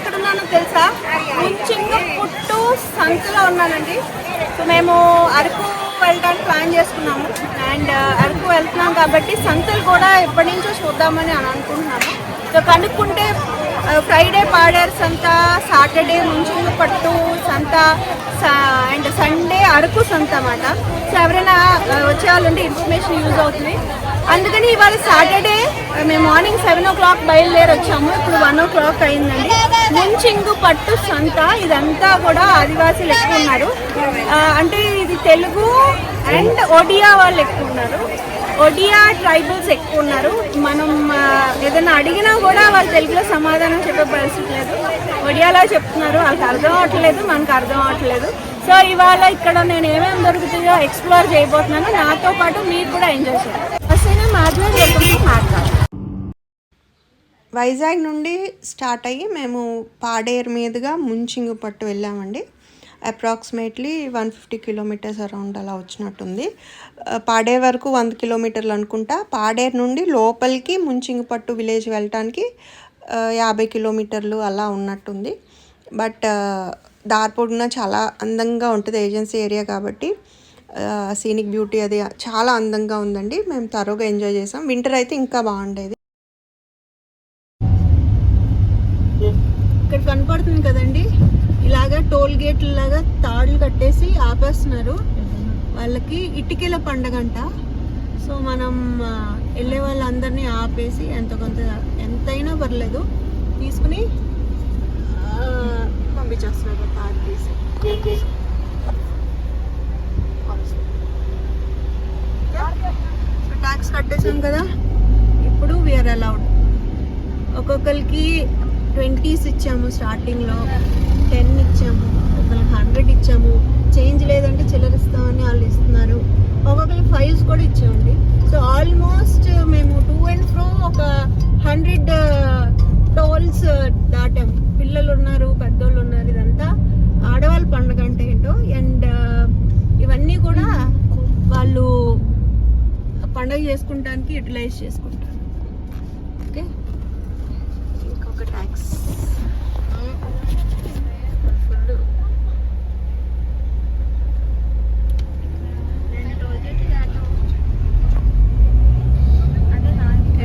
ఎక్కడున్నానో తెలుసా? ముంచింగ పుట్టు సంతలో ఉన్నానండి. సో మేము అరకు వెళ్ళడానికి ప్లాన్ చేసుకున్నాము. అండ్ అరకు వెళ్తున్నాం కాబట్టి సంతలు కూడా ఎప్పటి నుంచో చూద్దామని అని అనుకుంటున్నాము. సో కనుక్కుంటే ఫ్రైడే పాడేరు సంత సాటర్డే ముంచింగ పట్టు సంత అండ్ సండే అరకు సంత అన్నమాట. సో ఎవరైనా ఆ, వచ్చే వాళ్ళంటే ఇన్ఫర్మేషన్ యూజ్ అవుతుంది. అందుకని ఇవాళ సాటర్డే మేము మార్నింగ్ సెవెన్ ఓ క్లాక్ బయలుదేరి వచ్చాము. ఇప్పుడు వన్ ఓ క్లాక్ అయిందండి. ముంచింగు పట్టు సంత ఇదంతా కూడా ఆదివాసీలు ఎక్కువ ఉన్నారు. అంటే ఇది తెలుగు అండ్ ఒడియా వాళ్ళు ఎక్కువ ఉన్నారు. ఒడియా ట్రైబల్స్ ఎక్కువ ఉన్నారు. మనం ఏదైనా అడిగినా కూడా వాళ్ళు తెలుగులో సమాధానం చెప్పే పరిస్థితి లేదు. ఒడియాలో చెప్తున్నారు వాళ్ళకి అర్థం అవట్లేదు మనకు అర్థం అవట్లేదు. సో ఇవాళ ఇక్కడ నేను ఏమేమి దొరుకుతుందో ఎక్స్ప్లోర్ చేయబోతున్నాను. నాతో పాటు మీరు కూడా ఎంజాయ్ చేయాలి. వైజాగ్ నుండి స్టార్ట్ అయ్యి మేము పాడేరు మీదుగా ముంచింగు పట్టు వెళ్ళామండి. Approximately one fifty kilometres around అలా వచ్చినట్టుంది. ఆ, పాడేరు వరకు వంద కిలోమీటర్లు అనుకుంటా. పాడేరు నుండి లోపలికి ముంచింగు పట్టు విలేజ్ వెళ్ళటానికి యాభై కిలోమీటర్లు అలా ఉన్నట్టుంది. బట్ దారి చాలా అందంగా ఉంటుంది ఏజెన్సీ ఏరియా కాబట్టి సీనిక్ బ్యూటీ అది చాలా అందంగా ఉందండి. మేము తరోగా ఎంజాయ్ చేసాం. వింటర్ అయితే ఇంకా బాగుండేది. ఇక్కడ కనపడుతుంది కదండి. ఇలాగా టోల్ గేట్ లాగా తాడులు కట్టేసి ఆపేస్తున్నారు. వాళ్ళకి ఇటుకల పండగంట. సో మనం వెళ్ళే వాళ్ళందరినీ ఆపేసి ఎంత కొంత ఎంతైనా పర్లేదు. తీసుకుని పంపించేస్తున్నారు. తాడు తీసి. ట్యాక్స్ కట్టేసాం కదా. ఇప్పుడు వీఆర్ అలౌడ్ ఒక్కొక్కరికి ట్వంటీస్ ఇచ్చాము స్టార్టింగ్లో టెన్ ఇచ్చాము ఒకరికి హండ్రెడ్ ఇచ్చాము. చేంజ్ లేదంటే చిల్లర ఇస్తామని వాళ్ళు ఇస్తున్నారు. ఒక్కొక్కరికి ఫైవ్స్ కూడా ఇచ్చామండి. సో ఆల్మోస్ట్ మేము టూ అండ్ ఫ్రో ఒక హండ్రెడ్ టోల్స్ దాటాము పిల్లలు ఉన్నారు పెద్దోళ్ళు ఉన్నారు ఇదంతా ఆడవాళ్ళ పండుగ అంటే ఏంటో అండ్ ఇవన్నీ కూడా వాళ్ళు పండుగ చేసుకుంటానికి యూటిలైజ్ చేసుకుంటారు ఓకే ఇంకొక ట్యాక్స్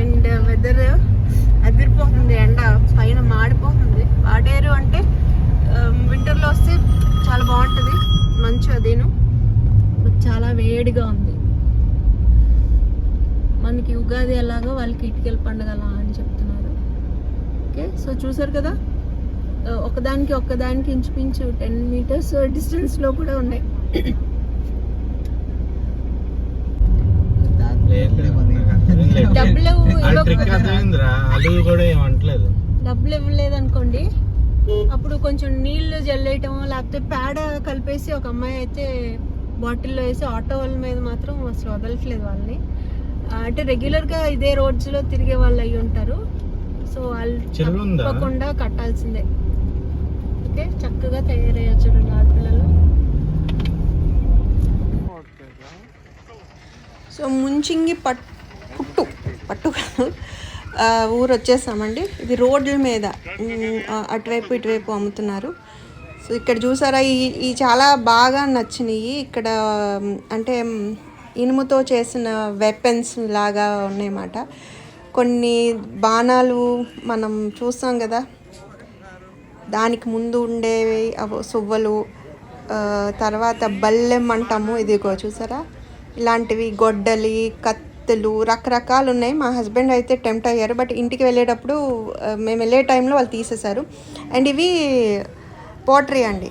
అండ్ వెదర్ అదిరిపోతుంది ఎండ పైన మాడిపోతుంది. వాడేరు అంటే వింటర్లో వస్తే చాలా బాగుంటుంది. మంచు అదేను. చాలా వేడిగా ఉంది. మనకి ఉగాది ఎలాగో వాళ్ళకి ఇటుకల పండుగ అలా అని చెప్తున్నారు. ఓకే సో చూసారు కదా? ఒకదానికి ఒక్కదానికి ఇంచుమించు టెన్ మీటర్స్ డిస్టెన్స్లో కూడా ఉన్నాయి. డబ్బులు డబ్బులు ఇవ్వలేదు అనుకోండి అప్పుడు కొంచెం నీళ్ళు జల్లేయటం లేకపోతే పేడ కలిపేసి ఒక అమ్మాయి అయితే బాటిల్లో వేసి ఆటో వాళ్ళ మీద మాత్రం అసలు వదలట్లేదు వాళ్ళని. అంటే రెగ్యులర్గా ఇదే రోడ్స్లో తిరిగే వాళ్ళు అయి ఉంటారు. సో వాళ్ళు? తప్పకుండా కట్టాల్సిందే. ఓకే? చక్కగా తయారయ్యారు చూడండి ఆడపిల్లలు సో ముంచింగి పట్ పుట్టు పట్టు ఊరు వచ్చేసామండి. ఇది రోడ్ల మీద అటువైపు ఇటువైపు అమ్ముతున్నారు. సో ఇక్కడ చూసారా ఈ చాలా బాగా నచ్చినాయి. ఇక్కడ అంటే ఇనుముతో చేసిన వెపన్స్ లాగా ఉన్నాయన్నమాట. కొన్ని బాణాలు మనం చూస్తాం కదా దానికి ముందు ఉండేవి అవి సువ్వలు తర్వాత బల్లెం అంటాము ఇదిగో చూసారా? ఇలాంటివి గొడ్డలి కత్తులు రకరకాలు ఉన్నాయి. మా హస్బెండ్ అయితే టెంప్ట్ అయ్యారు బట్ ఇంటికి వెళ్ళేటప్పుడు మేము వెళ్ళే టైంలో వాళ్ళు తీసేశారు. అండ్ ఇవి పోట్రీ అండి.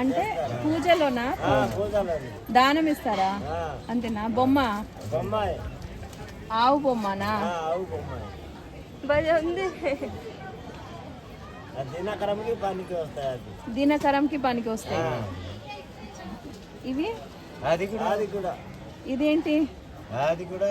అంటే పూజలోనా? దానం ఇస్తారా? అంతేనా? బొమ్మ? ఆవు బొమ్మనా? ఉంది. దినకరంకి పనికి వస్తాయి దినకరంకి పనికి వస్తాయి. ఇవి? అది కూడా. అది కూడా. ఇదేంటి? అది కూడా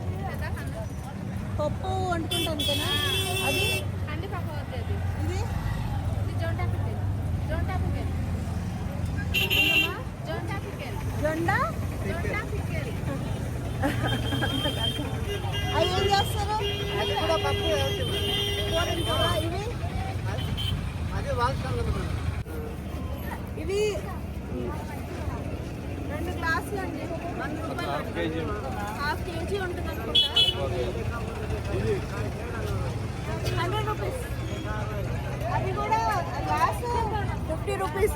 పప్పు వండుకుంటాను కదా అది. ఇది? జొండ అవి ఏం చేస్తారు? అది కూడా పప్పు ఇవి? ఇవి? రెండు గ్లాసులు అండి. వంద రూపాయలు హాఫ్ కేజీ ఉంటుంది అనుకుంటా హండ్రెడ్ రూపీస్ అది కూడా గ్లాస్ ఫిఫ్టీ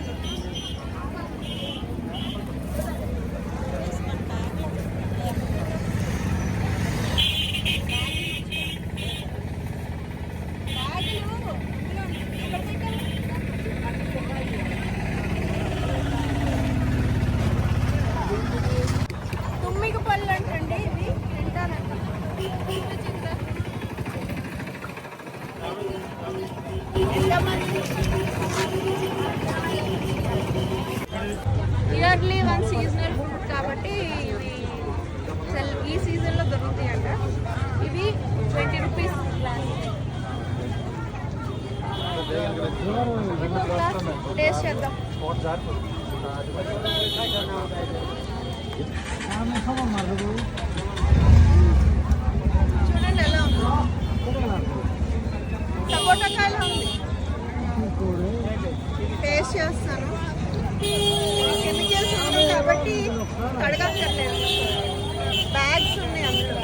రూపీస్ తుమ్మిక పళ్ళు అంటండి ఇవి తింటారంట ఇయర్లీ వన్ సీజనల్ ఫుడ్ కాబట్టి ఇవి అసలు ఈ సీజన్లో దొరుకుతాయి అంట ఇవి ట్వంటీ రూపీస్ టేస్ట్ చేద్దాం చూడండి ఎలా ఉందో సపోటా ఉంది. టేస్ట్ చేస్తాను. కెమికల్స్ ఉన్నాయి కాబట్టి కడగక్కర్లేదు. బ్యాగ్స్ ఉన్నాయి అందులో.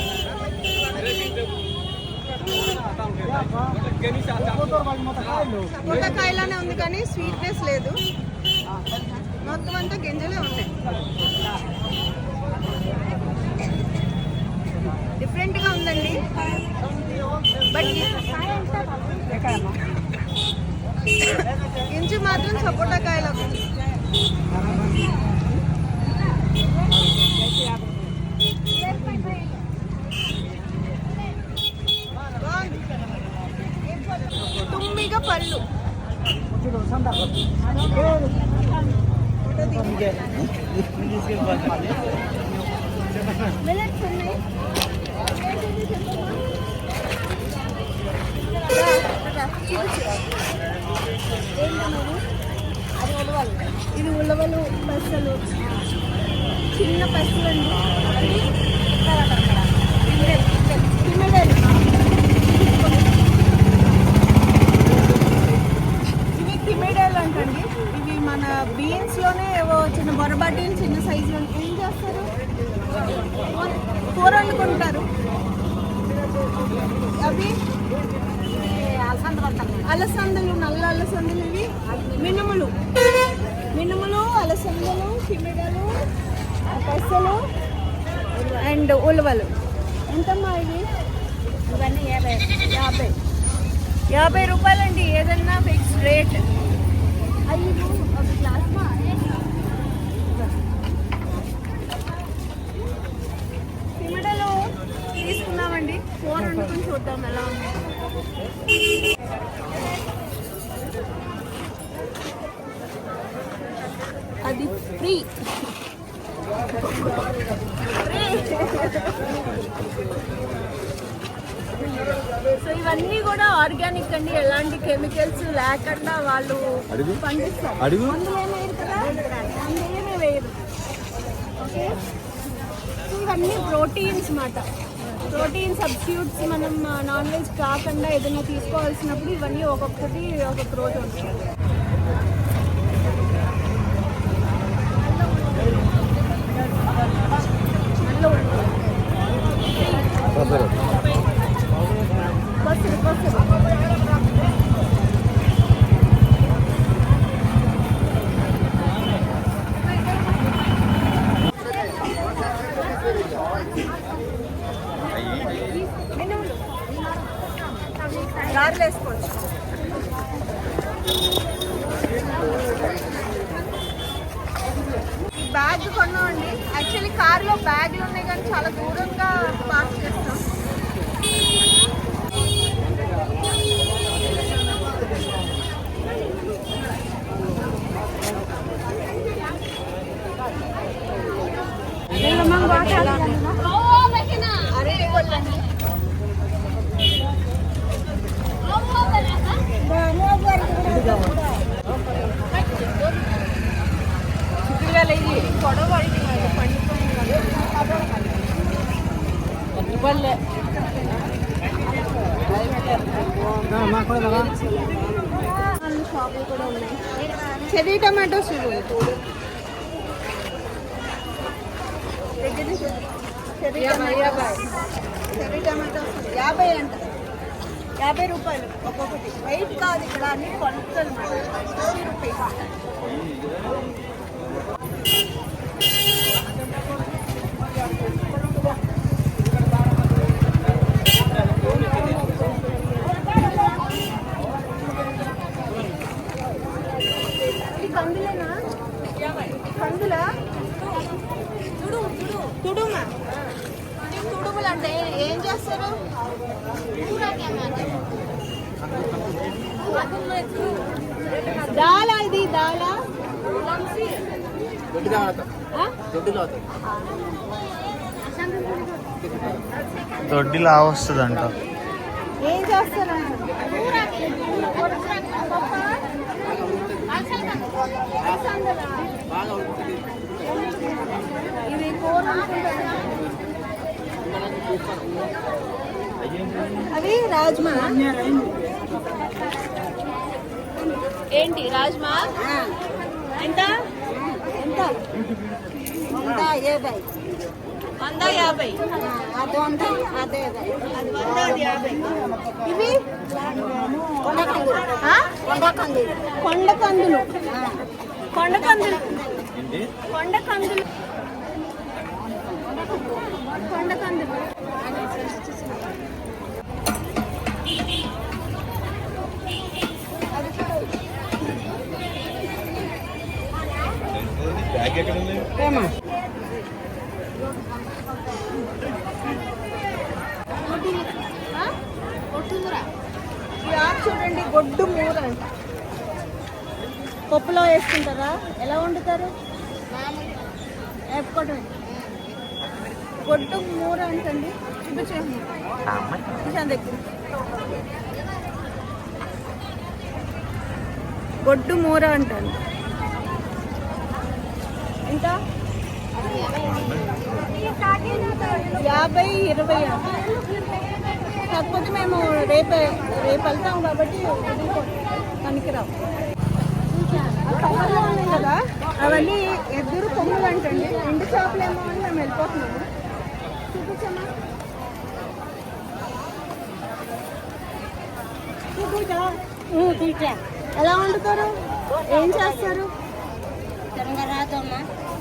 సపోటా ఉంది కానీ స్వీట్నెస్ లేదు. మొత్తం అంతా గింజలే ఉన్నాయి. డిఫరెంట్గా ఉందండి. బట్ ఇంచు మాత్రం సపోటా కాయలు తుమ్మిగా బాగుంది. తుమ్మిగ పళ్ళు. మిల్లెట్స్ ఉన్నాయి. అది ఉలవలు ఇది ఉలవలు పెసలు చిన్న పెసలు అండి. ఇవి కిమిడేలు అంటండి. ఇవి మన బీన్స్లోనే ఏవో చిన్న బొరబాటీలు చిన్న సైజులో ఏం చేస్తారు? కూర వండుకుంటారు. అవి? అలసందలు నల్ల అలసందలు ఇవి. మినుములు. మినుములు అలసందలు చిమిడలు పెసలు అండ్ ఉలవలు. ఎంతమ్మా ఇవి? ఇవన్నీ యాభై. యాభై. యాభై రూపాయలండి ఏదన్నా ఫిక్స్ రేట్ అయ్యో ఒక గ్లాస్ మా చిమిడలు తీసుకున్నామండి చూద్దాం ఎలా ఉంది? అది ఫ్రీ. సో ఇవన్నీ కూడా ఆర్గానిక్ అండి. ఎలాంటి కెమికల్స్ లేకుండా వాళ్ళు పండిస్తారు. ఇవన్నీ ప్రోటీన్స్ మాట. ప్రోటీన్ సబ్స్టిట్యూట్స్ మనం నాన్ వెజ్ కాకుండా ఏదైనా తీసుకోవాల్సినప్పుడు ఇవన్నీ ఒక్కొక్కటి ఒక్కొక్క రోజు ఉంటుంది నల్ల ఉల్లి. బస్సులు బస్సులు మినుములు గారెలు వేసుకోవచ్చు ఈ బ్యాగ్ కొన్నామండి యాక్చువల్లీ కార్లో బ్యాగ్లు ఉన్నాయి కానీ చాలా దూరంగా పార్క్ చేస్తాం షాపులు కూడా ఉన్నాయి చెర్రీ టమాటోస్. చెర్రీ టమాటోస్ యాభై అంట. యాభై రూపాయలు ఒక్కొక్కటి. వెయిట్ కాదు ఇక్కడ అన్ని కొలతలు ఫిఫ్టీ రూపీస్ ఇది కందులేనా కందులా తుడుమా? తుడుములు అంటే ఏం చేస్తారు? దాలా ఇది దాలా? ఆ? దొడ్డిలా వస్తుందంట. ఏం చేస్తారు ఇది కూర అనుకుంటా. అవి రాజ్మా? ఏంటి రాజ్మా? ఎంత? ఎంత? వంద యాభై వంద యాభై. అది వంద అదే అది. వంద అది యాభై. ఇవి? ఆ? కొండ కందులు కొండ కందులు కొండ కందులు కొండ కందులు ఆ? ఈ ఆకు చూడండి గొడ్డు మూర అంట. పప్పులో వేసుకుంటారా? ఎలా వండుతారు? వేపుకోవటం గొడ్డు మూర అంటండి. చూపించండి. దగ్గర. గొడ్డు మూర అంటాను ఇంకా? యాభై ఇరవై కాకపోతే మేము రేపు రేపు వెళ్తాం కాబట్టి పనికిరావు. పొమ్మలు ఉన్నాయి కదా? అవన్నీ ఎదురు పొమ్మలు అంటండి. రెండు చేపలేమో అని మేము వెళ్ళిపోతున్నాము. చూపించమ్మా. ఎలా వండుతారు? ఏం చేస్తారు?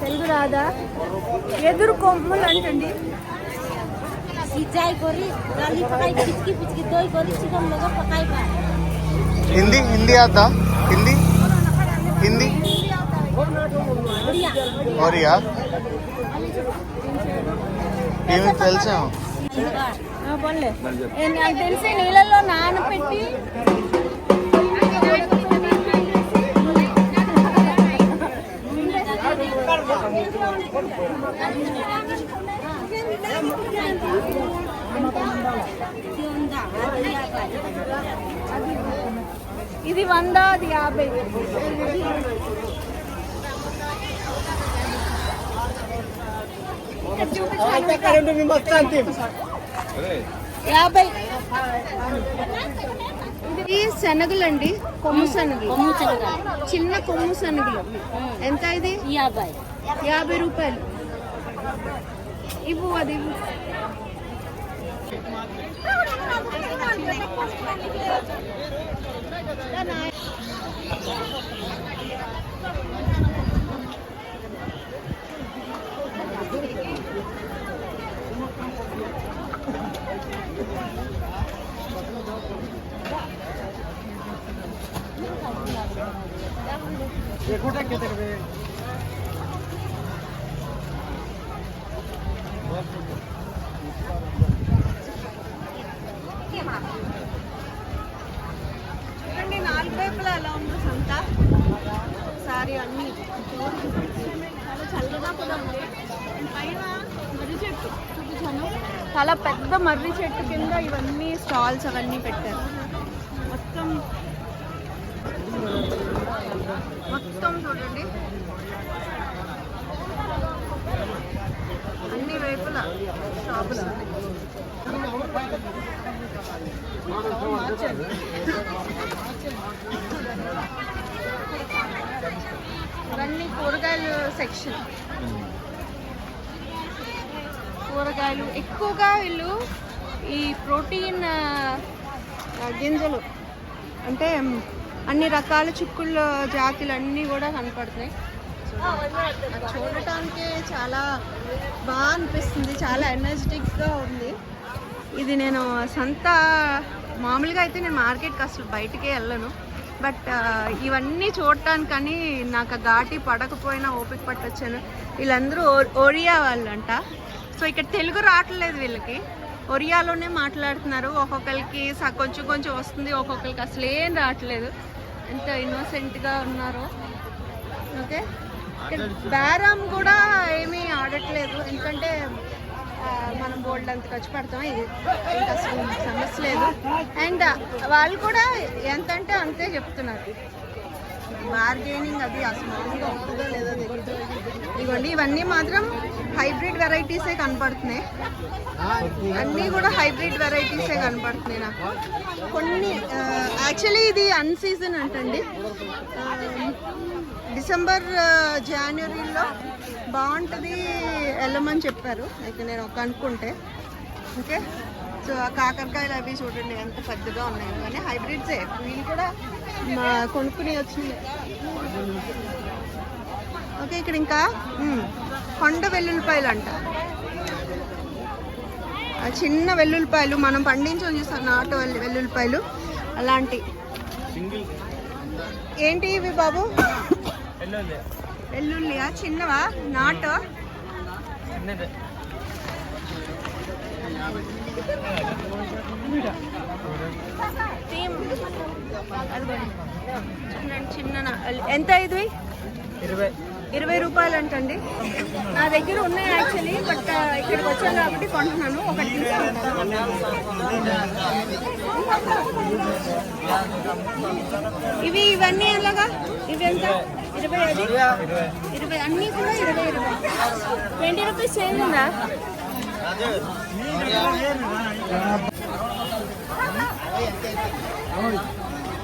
తెలుగు రాదా ఎదురు కొమ్ములు అంటండి सिंचाई करी दाली पकाई पिचकी पिचकी दही करी चिकन लगा पकाई ఇది వంద అది యాభై. యాభై ఇది శనగలండి కొమ్ము శనగలు. కొమ్ము శనగలు. చిన్న కొమ్ము శనగలు. ఎంత ఇది? యాభై. యాభై రూపాయలు ఇవ్వు అది ఇవ్వు చూడండి నాలుగు వైపులా ఎలా ఉందో సంత సారీ అన్ని చాలా చల్లగా కూడా ఉంది పైన మర్రి చెట్టు చూపించాను చాలా పెద్ద మర్రి చెట్టు కింద ఇవన్నీ స్టాల్స్ అవన్నీ పెట్టారు. మొత్తం మొత్తం చూడండి. అన్ని వైపుల షాపులు ఇవన్నీ కూరగాయలు సెక్షన్. కూరగాయలు. ఎక్కువగా వీళ్ళు ఈ ప్రోటీన్ గింజలు. అంటే అన్ని రకాల చిక్కుళ్ళ జాతులు అన్నీ కూడా కనపడుతున్నాయి. చూడటానికి చాలా బాగా అనిపిస్తుంది. చాలా ఎనర్జెటిక్గా ఉంది. ఇది నేను సంత మామూలుగా అయితే నేను మార్కెట్కి అసలు బయటికే వెళ్ళను. బట్ ఇవన్నీ చూడటానికని నాకు ఘాటి పడకపోయినా ఓపిక పట్టొచ్చాను. వీళ్ళందరూ ఓ- ఒరియా వాళ్ళంట. సో ఇక్కడ తెలుగు రావట్లేదు వీళ్ళకి. ఒరియాలోనే మాట్లాడుతున్నారు. ఒక్కొక్కరికి స- కొంచెం కొంచెం వస్తుంది. ఒక్కొక్కరికి అసలు ఏం రావట్లేదు. ఎంత ఇన్నోసెంట్గా ఉన్నారు. ఓకే? బేరామ్ బేరం కూడా ఏమీ ఆడట్లేదు. ఎందుకంటే మనం బోల్డ్ అంత ఖర్చు పెడతాం. ఇది అసలు సమస్య లేదు. అండ్ వాళ్ళు కూడా ఎంత అంటే అంతే చెప్తున్నారు. బార్గెనింగ్ అది అసలు అవుతుందో లేదో ఇదిగోండి ఇవన్నీ మాత్రం హైబ్రిడ్ వెరైటీసే కనపడుతున్నాయి. అన్నీ కూడా హైబ్రిడ్ వెరైటీసే కనపడుతున్నాయి నాకు. కొన్ని యాక్చువల్లీ ఇది అన్ సీజన్ అంటండి డిసెంబర్ జనవరిలో బాగుంటుంది వెళ్ళమని చెప్పారు. అయితే నేను ఒక అనుకుంటే. ఓకే? సో ఆ కాకరకాయలు అవి చూడండి ఎంత పెద్దగా ఉన్నాయి. కానీ హైబ్రిడ్సే. వీళ్ళు కూడా కొనుక్కుని వచ్చింది. ఓకే ఇక్కడ ఇంకా కొండ వెల్లుల్లిపాయలు అంట చిన్న వెల్లుల్లిపాయలు మనం పండించని చూస్తాం నాటు వెల్లు- వెల్లుల్లిపాయలు. అలాంటి. ఏంటి ఇవి బాబు? వెల్లుల్లియా చిన్నవా? నాటు? చిన్న ఎంత ఇది? ఇరవై. ఇరవై రూపాయలు అంటండి నా దగ్గర ఉన్నాయి యాక్చువల్లీ బట్ ఇక్కడికి వచ్చాను కాబట్టి కొంటున్నాను. ఒకటి ఇవి ఇవన్నీ ఎలాగా? ఇవి ఎంత? ఇరవై అది? ఇరవై. అన్నీ కూడా ఇరవై ఇరవై. ట్వంటీ రూపీస్ చేంజ్ ఉందా?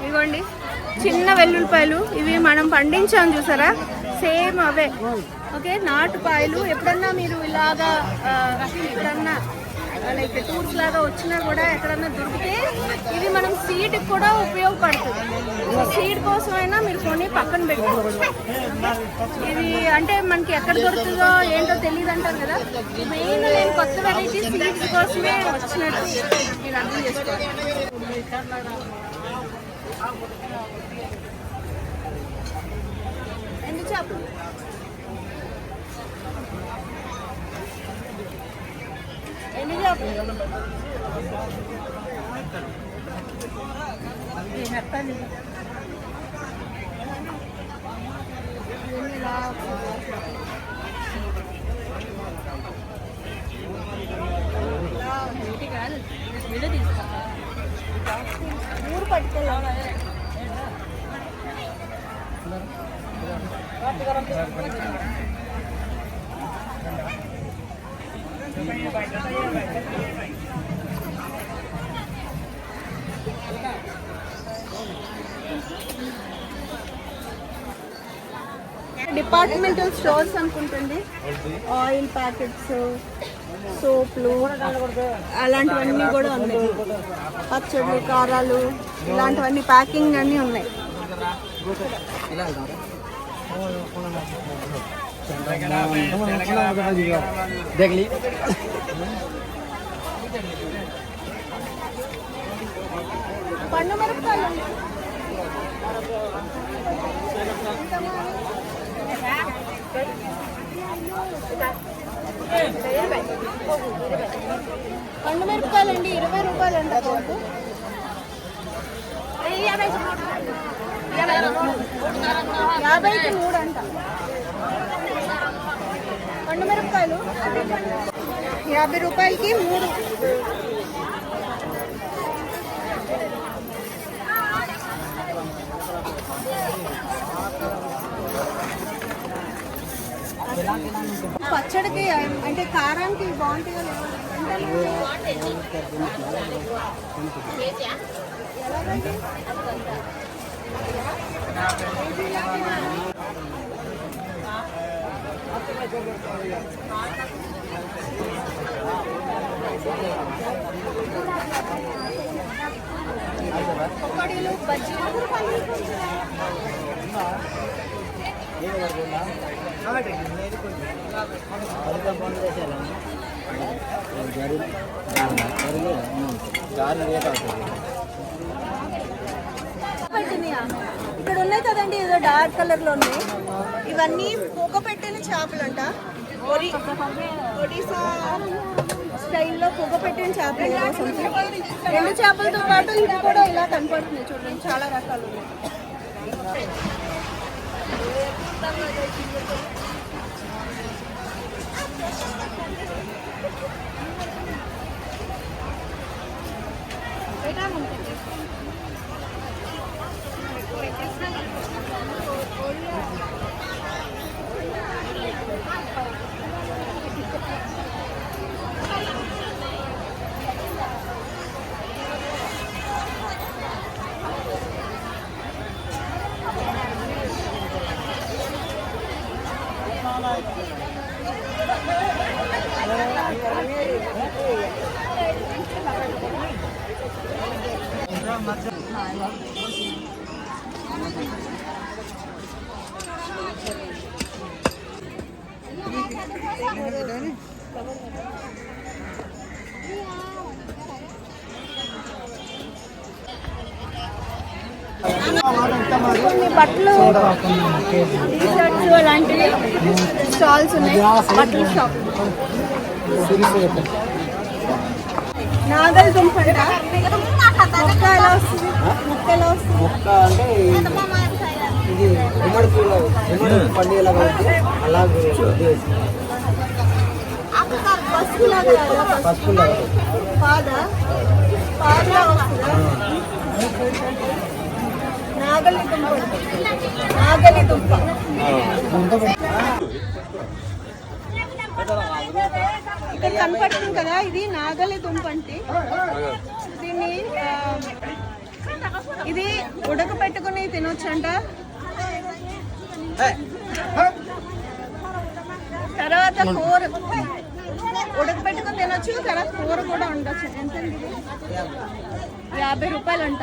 ఇదిగోండి. చిన్న వెల్లుల్లిపాయలు. ఇవి మనం పండించాం చూసారా? సేమ్ అవే. ఓకే నాటుపాయలు ఎప్పుడన్నా మీరు ఇలాగా ఎప్పుడన్నా లైక్ టూర్స్ లాగా వచ్చినా కూడా ఎక్కడన్నా దొరికితే ఇవి మనం సీడ్ కూడా ఉపయోగపడుతుంది. సీడ్ కోసం అయినా మీరు కొని పక్కన పెట్టుకోవచ్చు ఇది అంటే మనకి ఎక్కడ దొరుకుతుందో ఏంటో తెలియదు అంటారు కదా. మెయిన్ నేను కొత్త వెరైటీ సీడ్స్ కోసమే వచ్చినట్టు మీరు అర్థం చేసుకోవాలి. ఎన్ని చేపలు ఎన్ని చేపలు ఎన్ని లా- ఊరు పట్టుకెళ్ళాలి డిపార్ట్మెంటల్ స్టోర్స్ అనుకుంటుంది. ఆయిల్ ప్యాకెట్స్ సోప్లు అలాంటివన్నీ కూడా ఉన్నాయి. పచ్చళ్ళు కారాలు ఇలాంటివన్నీ ప్యాకింగ్ అన్నీ ఉన్నాయి. দেখলি పండు మిరపకాయలండి ఇరవై రూపాయలు అండి యాభై యాభైకి మూడు అంట పండు మిరపకాయలు యాభై రూపాయలకి మూడు. పచ్చడికి అంటే కారానికి బాగుంటాయో లేవో. అంటే పకోడీలు బజ్జీలు పెట్టినయా? ఇక్కడ ఉన్నాయి కదండి ఏదో డార్క్ కలర్లో ఉన్నాయి. ఇవన్నీ పొగ పెట్టిన చేపలు అంట స్టైల్ స్టైల్లో పొగ పెట్టిన చేపలు రెండు చేపలతో పాటు ఇది కూడా ఇలా కనపడుతుంది చూడండి చాలా రకాలు ఉన్నాయి. కొన్ని బట్టలు టీ షర్ట్స్ అలాంటివి స్టాల్స్ ఉన్నాయి బట్టల షాప్ నాగల్ దుంప ముక్క ఎలా వస్తుంది ముక్క ఎలా వస్తుంది మొక్క అంటే ఇది గుమ్మడి పూల గుమ్మడి పండుగలాగా ఉంది అలాగే ఉద్దేశం. పసుపు లాగా రాదా? పసుపు లాగా పాదా పాదలా దుంప. దుంప. ఇక్కడ కనపడుతుంది కదా ఇది నాగలి దుంప అంటే. దీన్ని ఆ, ఇది ఉడకపెట్టుకుని తినొచ్చంట. తర్వాత కూర ఉడకపెట్టుకుని తినొచ్చు తర్వాత కూర కూడా ఉండొచ్చు ఎంత యాభై రూపాయలు అంట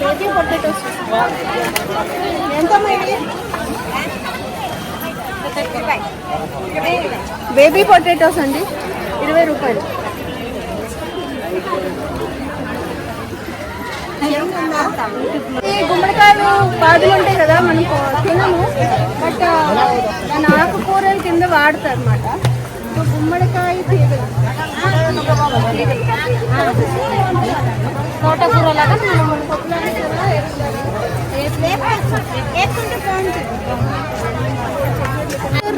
బేబీ పొటాటోస్ బేబీ పొటాటోస్ అండి. ఇరవై రూపాయలు. ఈ గుమ్మడికాయలు పాదులు ఉంటాయి కదా మనం తినము. బట్ దాని ఆకుకూరలు కింద వాడతారు అనమాట గుమ్మడికాయ తీగలు తోటకూర లాగా మనం పప్పులాగా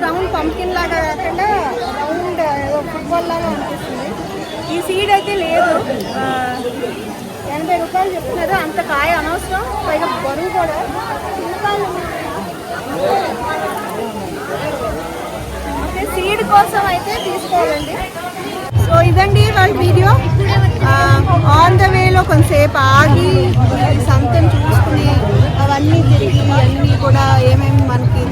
రౌండ్ పంకిన్ లాగా కాకుండా రౌండ్ ఏదో ఫుట్బాల్ లాగా అనిపిస్తుంది. ఈ సీడ్ అయితే లేదు. ఎనభై రూపాయలు చెప్తున్నారు. అంత కాయ అనవసరం. పైగా బరువు కూడా. చిన్నకాయలు సీడ్ కోసం అయితే తీసుకోవాలండి. సో ఇదండి వాళ్ళ వీడియో. ఆన్ ద వేలో కొంతసేపు ఆగి సంతం చూసుకుని అవన్నీ తిరిగి అన్నీ కూడా ఏమేమి మనకి